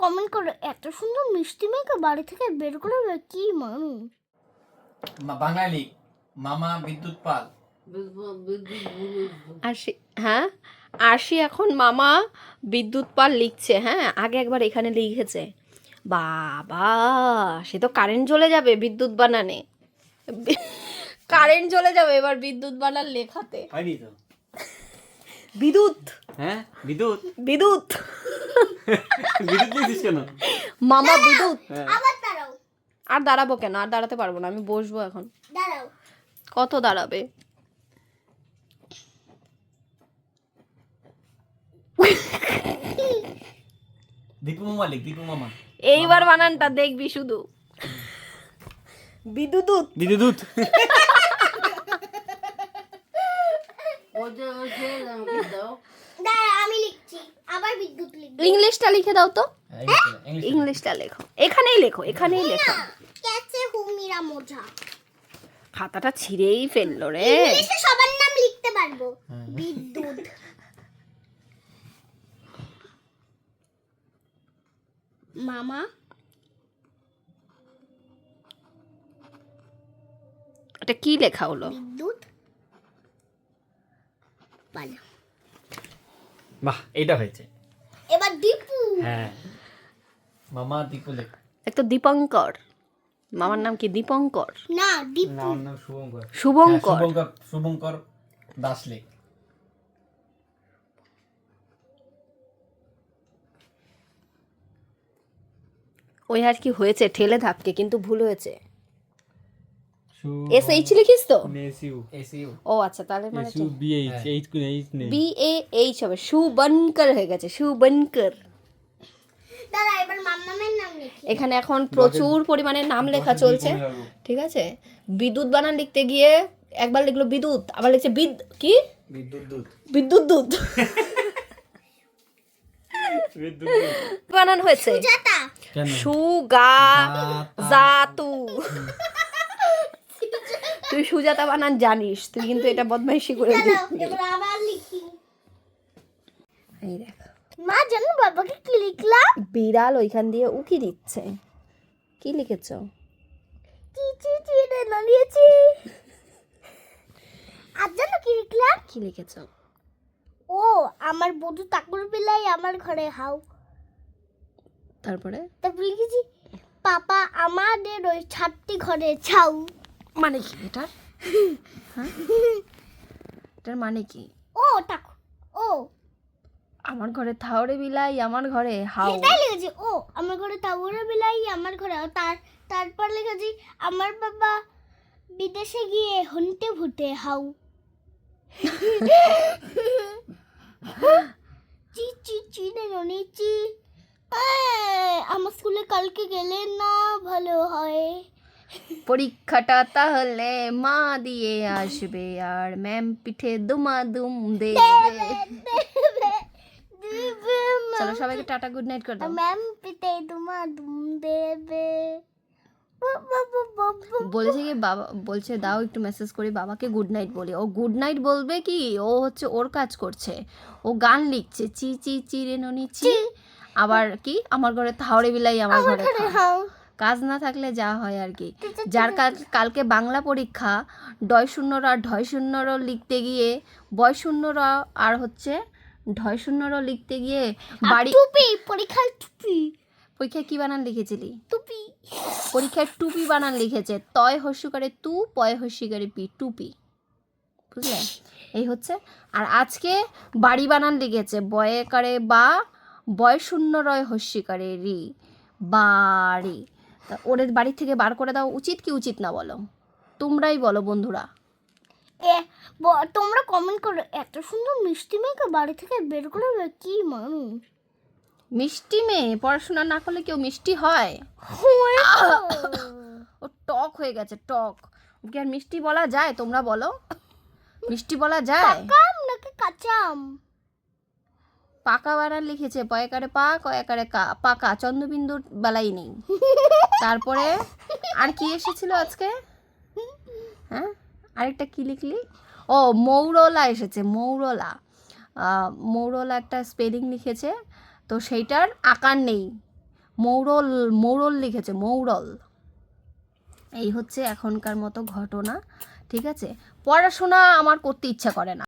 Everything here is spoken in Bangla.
কমেন্ট করো এত সুন্দর মিষ্টি মেয়েকে বাড়ি থেকে বের করে দেবে, কি মানুষ মা- বাঙালি মামা বিদ্যুৎ পাল। আরশি হ্যাঁ? আরশি এখন মামা বিদ্যুৎ পাল লিখছে হ্যাঁ? আগে একবার এখানে লিখেছে। বাবা সে তো কারেন্ট চলে যাবে বিদ্যুৎ বানানে। কারেন্ট চলে যাবে এবার বিদ্যুৎ বানান লেখাতে। বিদ্যুৎ হ্যাঁ বিদ্যুৎ বিদ্যুৎ বিদ্যুৎ কেন? মামা বিদ্যুৎ। আবার দাঁড়াও। আর দাঁড়াবো কেন? আর দাঁড়াতে পারব না আমি বসবো এখন। দাঁড়াও। কত দাঁড়াবে? দীপু মামা লিখ দীপু মামা। এইবার বানানটা দেখবি শুধু। বিদ্যুৎ। বিদ্যুৎ। দাঁড়া আমি লিখছি। ইংলিশটা লিখে দাও তো। হ্যাঁ, ইংলিশটা লেখো। এখানেই লেখো এখানেই লেখো। ক্যাচে হুমিরা মোজা। খাতাটা ছিঁড়েই ফেলল রে। সবার নাম লিখতে পারব। হ্যাঁ। বিদ্যুৎ। মামা। এটা কি লেখা হলো? বিদ্যুৎ। বাহ এটা হয়েছে। এবার দীপু। হ্যাঁ। মামা দীপু লেখ। এক তো দীপঙ্কর। মামার নাম কি দীপঙ্কর? না দীপু। না নাম শুভঙ্কর। শুভঙ্কর। হ্যাঁ, শুভঙ্কর শুভঙ্কর দাস লেখ। ওই আর কি হয়েছে ঠেলে ধাপকে কিন্তু ভুল হয়েছে। এস এইচ লিখিস তো এসইউ ও আচ্ছা তাহলে মানে হ্যাঁ। বি এ এইচ হবে সুবনকর হয়ে গেছে সুবনকর। দাদা এবার মাম্মামের নাম লিখি। এখানে এখন প্রচুর পরিমাণে নাম লেখা চলছে। ঠিক আছে? বিদ্যুৎ বানান লিখতে গিয়ে একবার লিখলো বিদ্যুৎ আবার লিখছে বিদ কি? বিদ্যুৎ দুধ। বিদ্যুৎ দুধ। বানান হয়েছে। সুগা জাতু। তুই সুজাতা বানান জানিস তুই কিন্তু এটা বদমাইশি করে এই দেখ। মা জানো বাবাকে কি লিখলাম? বিড়াল ওইখান দিয়ে উকি দিচ্ছে। কি লিখেছ? চি চি চি রে নালিয়েছি আর জানো কি লিখলাম? কি লিখেছ? ও আমার বধু তাকুর বেলায় আমার ঘরে হাও তারপরে? তারপর লিখেছি পাপা আমাদের ওই ছাদটি ঘরে ছাউ। মানে কি এটার হ্যাঁ? এটার মানে কি? ও টাকু ও। আমার ঘরে থাওরে বিলাই আমার ঘরে হাও। এটাই লিখেছি ও আমার ঘরে তাবুরে বেলাই আমার ঘরে হাও। তার তারপর লিখেছি আমার বাবা বিদেশে গিয়ে হন্টে ভুটে হাউ চি চি চি রে চি। আহ, আমার স্কুলে কালকে গেলে না ভালো হয়। পরীক্ষাটা তাহলে মা দিয়ে আসবে আর ম্যাম পিঠে দুমা দুম দেবে। চলো সবাইকে টাটা গুড নাইট করে দাও। ম্যাম পিতে দুমা দুম দেবে বলেছে কি বাবা বলছে দাও একটু মেসেজ করি বাবাকে গুড নাইট বলি। ও গুড নাইট বলবে কি ও হচ্ছে ওর কাজ করছে। ও গান লিখছে চি চি চি রে ননি চি। আবার কি আমার ঘরে থাওরে বিলাই আমার ঘরে কাজ না থাকলে যা হয় আর কি। যার কাজ কালকে বাংলা পরীক্ষা ডয় শূন্যর আর ঢয় শূন্যর লিখতে গিয়ে বয় শূন্যর আর হচ্ছে ঢয় শূন্যর লিখতে গিয়ে বাড়ি টুপি পরীক্ষার টুপি। পরীক্ষায় কি বানান লিখেছিলি? টুপি। পরীক্ষায় টুপি বানান লিখেছে। তয় হস্যকারে তু পয় হস্যিকারে পি টুপি। বুঝলে? এই হচ্ছে। আর আজকে বাড়ি বানান লিখেছে। বয়ে বয়েকারে বা বয় শূন্য রয় হস্যিকারে রি। বাড়ি। তা ওদের বাড়ি থেকে বার করে দাও উচিত কি উচিত না বলো? তোমরাই বলো বন্ধুরা। এ ব- তোমরা কমেন্ট করো এত সুন্দর মিষ্টি মেয়েকে বাড়ি থেকে বের করে দেবে, কি মানুষ মিষ্টি মেয়ে? পড়াশোনা না করলে কেউ মিষ্টি হয়? ও টক হয়ে গেছে টক। ওকে আর মিষ্টি বলা যায় তোমরা বলো? মিষ্টি বলা যায়? কাম নাকি কাঁচাম? পাকা বানান লিখেছে পয়কারে পা কয়াকারে কা, পাকা, চন্দ্রবিন্দুর বেলাই নেই। তারপরে আর কি এসেছিল আজকে? হ্যাঁ? আরেকটা কি লিখলি? ও, মৌরলা এসেছে, মৌরলা। মৌরলা একটা স্পেলিং লিখেছে, তো সেইটার আকার নেই। মৌরল মৌরল লিখেছে, মৌরল। এই হচ্ছে এখনকার মতো ঘটনা, ঠিক আছে? পড়াশোনা আমার করতে ইচ্ছা করে না।